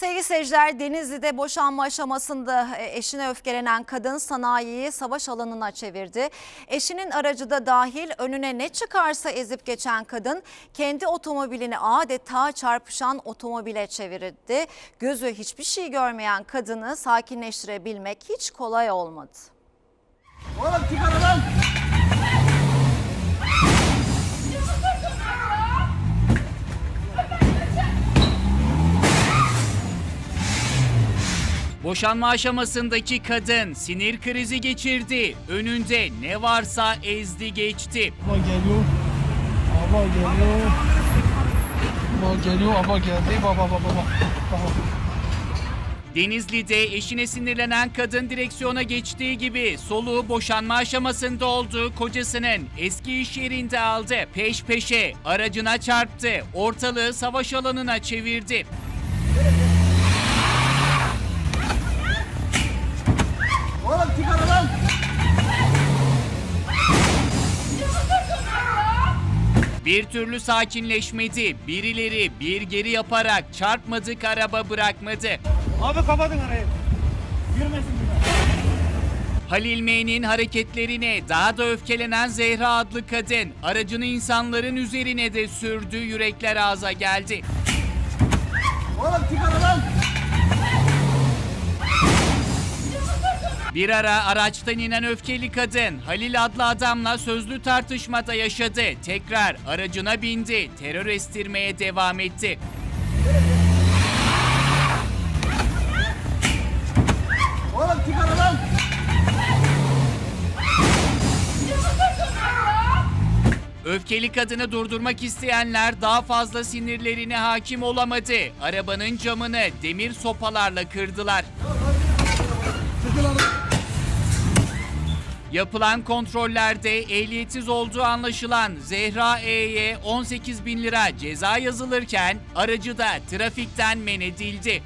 Sevgili seyirciler Denizli'de boşanma aşamasında e, eşine öfkelenen kadın sanayiyi savaş alanına çevirdi. Eşinin aracı da dahil önüne ne çıkarsa ezip geçen kadın kendi otomobilini adeta çarpışan otomobile çevirdi. Gözü hiçbir şey görmeyen kadını sakinleştirebilmek hiç kolay olmadı. Oğlum çıkar lan. Boşanma aşamasındaki kadın sinir krizi geçirdi. Önünde ne varsa ezdi geçti. Ama geliyor. Ama geliyor. Ama geliyor ama geldi. Baba baba baba. Baba. Denizli'de eşine sinirlenen kadın direksiyona geçtiği gibi soluğu boşanma aşamasında olduğu kocasının eski iş yerinde aldı. Peş peşe aracına çarptı. Ortalığı savaş alanına çevirdi. Bir türlü sakinleşmedi. Birileri bir geri yaparak çarpmadık araba bırakmadı. Abi kapatın arayı. Girmesin bir Halil M'nin hareketlerine daha da öfkelenen Zehra adlı kadın aracını insanların üzerine de sürdü yürekler ağza geldi. Oğlum çıkar lan. Bir ara araçtan inen öfkeli kadın Halil adlı adamla sözlü tartışmada yaşadı. Tekrar aracına bindi. Terör estirmeye devam etti. Oğlum çıkar lan. Öfkeli kadını durdurmak isteyenler daha fazla sinirlerine hakim olamadı. Arabanın camını demir sopalarla kırdılar. Yapılan kontrollerde ehliyetsiz olduğu anlaşılan Zehra E'ye 18 bin lira ceza yazılırken aracı da trafikten men edildi.